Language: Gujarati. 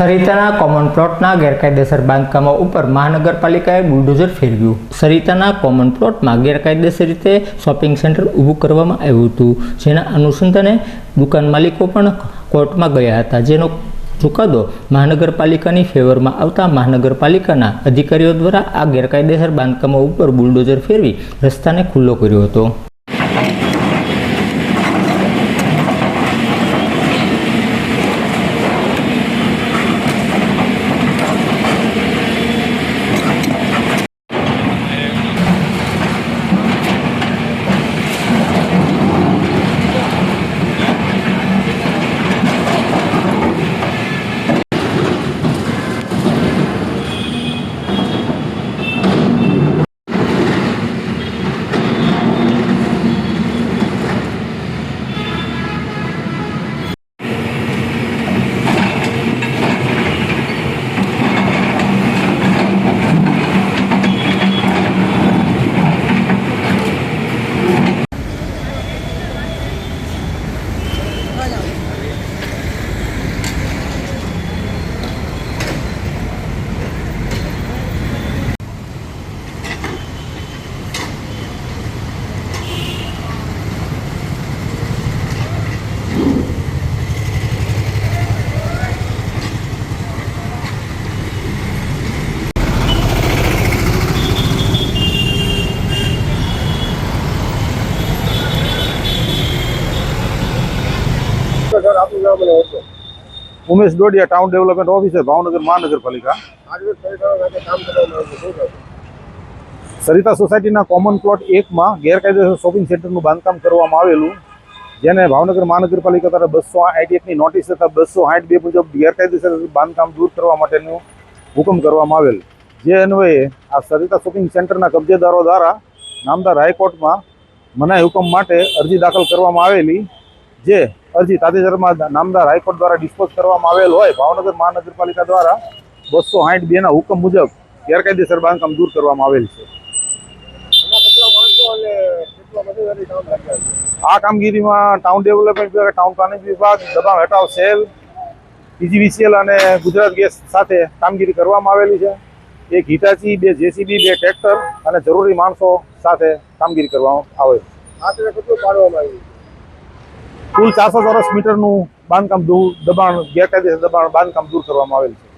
સરિતાના કોમન પ્લોટના ગેરકાયદેસર બાંધકામો ઉપર મહાનગરપાલિકાએ બુલડોઝર ફેરવ્યું. સરિતાના કોમન પ્લોટમાં ગેરકાયદેસર રીતે શોપિંગ સેન્ટર ઊભું કરવામાં આવ્યું હતું, જેના અનુસંધાને દુકાન માલિકો પણ કોર્ટમાં ગયા હતા. જેનો ચુકાદો મહાનગરપાલિકાની ફેવરમાં આવતા મહાનગરપાલિકાના અધિકારીઓ દ્વારા આ ગેરકાયદેસર બાંધકામો ઉપર બુલડોઝર ફેરવી રસ્તાને ખુલ્લો કર્યો હતો. Umesh Dodiya town development officer Bhavnagar મહાનગરપાલિકા. સરિતા સોસાયટીના કોમન પ્લોટ એકમાં ગેરકાયદેસર શોપિંગ સેન્ટરનું બાંધકામ કરવામાં આવેલું જેને ભાવનગર મહાનગરપાલિકા દ્વારા બસો આઈટીએફની નોટિસ તથા બસો આઠ બે મુજબ ગેરકાયદેસર બાંધકામ દૂર કરવા માટેનો હુકમ કરવામાં આવેલ. જે અન્વયે આ સરિતા શોપિંગ સેન્ટરના કબજેદારો દ્વારા નામદાર હાઈકોર્ટમાં મનાઈ હુકમ માટે અરજી દાખલ કરવામાં આવેલી જે અરજી તાજેતરમાં નામદાર હાઈકોર્ટ દ્વારા ડિસ્પોઝ કરવામાં આવેલ હોય. ભાવનગર મહાનગરપાલિકા દ્વારા બસો સાઠ બેના હુકમ મુજબ ગેરકાયદેસર બાંધકામ દૂર કરવામાં આવેલ છે. આ કામગીરીમાં ટાઉન ડેવલપમેન્ટ વિભાગ, ટાઉન પ્લાનિંગ વિભાગ, દબાણ હટાવ સેલ પીજીવીસીએલ અને ગુજરાત ગેસ સાથે કામગીરી કરવામાં આવેલી છે. એક હિટાચી, બે જેસીબી, બે ટ્રેક્ટર અને જરૂરી માણસો સાથે કામગીરી કરવામાં આવે છે આશરે કેટલું પાડવામાં આવ્યું છે કુલ ચારસો ચોરસ મીટરનું બાંધકામ દબાણ ગેરકાયદેસર દબાણ બાંધકામ દૂર કરવામાં આવેલ છે.